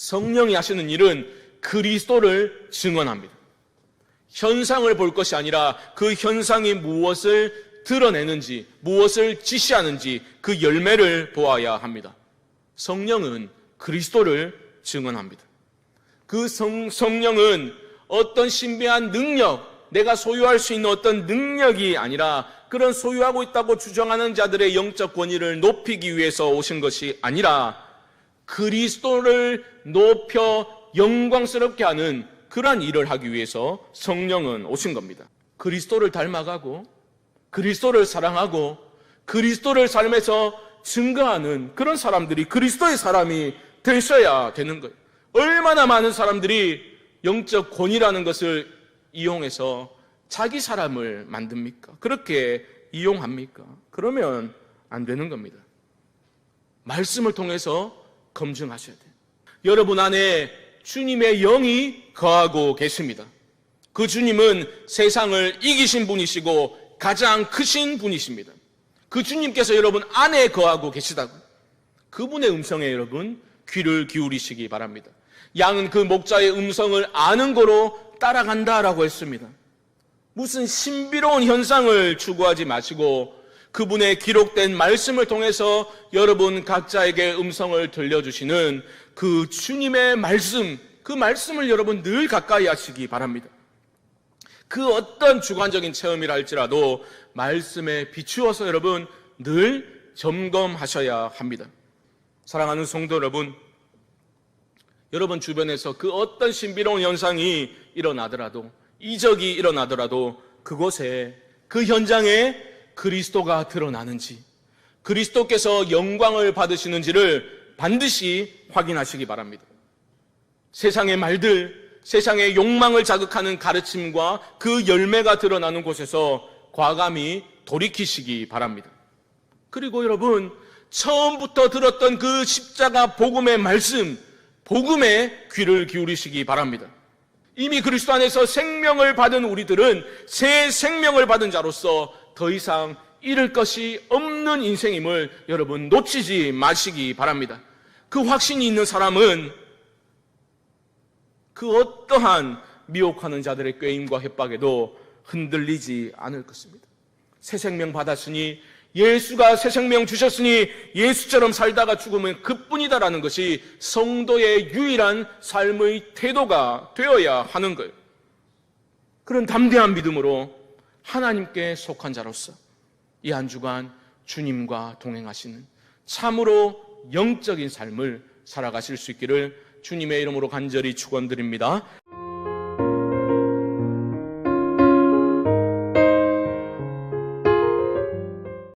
성령이 하시는 일은 그리스도를 증언합니다. 현상을 볼 것이 아니라 그 현상이 무엇을 드러내는지, 무엇을 지시하는지 그 열매를 보아야 합니다. 성령은 그리스도를 증언합니다. 그 성, 성령은 어떤 신비한 능력, 내가 소유할 수 있는 어떤 능력이 아니라 그런 소유하고 있다고 주장하는 자들의 영적 권위를 높이기 위해서 오신 것이 아니라 그리스도를 높여 영광스럽게 하는 그러한 일을 하기 위해서 성령은 오신 겁니다. 그리스도를 닮아가고 그리스도를 사랑하고 그리스도를 삶에서 증거하는 그런 사람들이 그리스도의 사람이 되셔야 되는 거예요. 얼마나 많은 사람들이 영적 권위라는 것을 이용해서 자기 사람을 만듭니까? 그렇게 이용합니까? 그러면 안 되는 겁니다. 말씀을 통해서 검증하셔야 돼요. 여러분 안에 주님의 영이 거하고 계십니다. 그 주님은 세상을 이기신 분이시고 가장 크신 분이십니다. 그 주님께서 여러분 안에 거하고 계시다고. 그분의 음성에 여러분 귀를 기울이시기 바랍니다. 양은 그 목자의 음성을 아는 거로 따라간다라고 했습니다. 무슨 신비로운 현상을 추구하지 마시고 그분의 기록된 말씀을 통해서 여러분 각자에게 음성을 들려주시는 그 주님의 말씀, 그 말씀을 여러분 늘 가까이 하시기 바랍니다. 그 어떤 주관적인 체험이라 할지라도 말씀에 비추어서 여러분 늘 점검하셔야 합니다. 사랑하는 성도 여러분, 여러분 주변에서 그 어떤 신비로운 현상이 일어나더라도 이적이 일어나더라도 그곳에 그 현장에 그리스도가 드러나는지 그리스도께서 영광을 받으시는지를 반드시 확인하시기 바랍니다. 세상의 말들, 세상의 욕망을 자극하는 가르침과 그 열매가 드러나는 곳에서 과감히 돌이키시기 바랍니다. 그리고 여러분, 처음부터 들었던 그 십자가 복음의 말씀, 복음에 귀를 기울이시기 바랍니다. 이미 그리스도 안에서 생명을 받은 우리들은 새 생명을 받은 자로서 더 이상 잃을 것이 없는 인생임을 여러분 놓치지 마시기 바랍니다. 그 확신이 있는 사람은 그 어떠한 미혹하는 자들의 꾀임과 협박에도 흔들리지 않을 것입니다. 새 생명 받았으니 예수가 새 생명 주셨으니 예수처럼 살다가 죽으면 그뿐이다라는 것이 성도의 유일한 삶의 태도가 되어야 하는 거예요. 그런 담대한 믿음으로 하나님께 속한 자로서 이 한 주간 주님과 동행하시는 참으로 영적인 삶을 살아가실 수 있기를 주님의 이름으로 간절히 축원드립니다.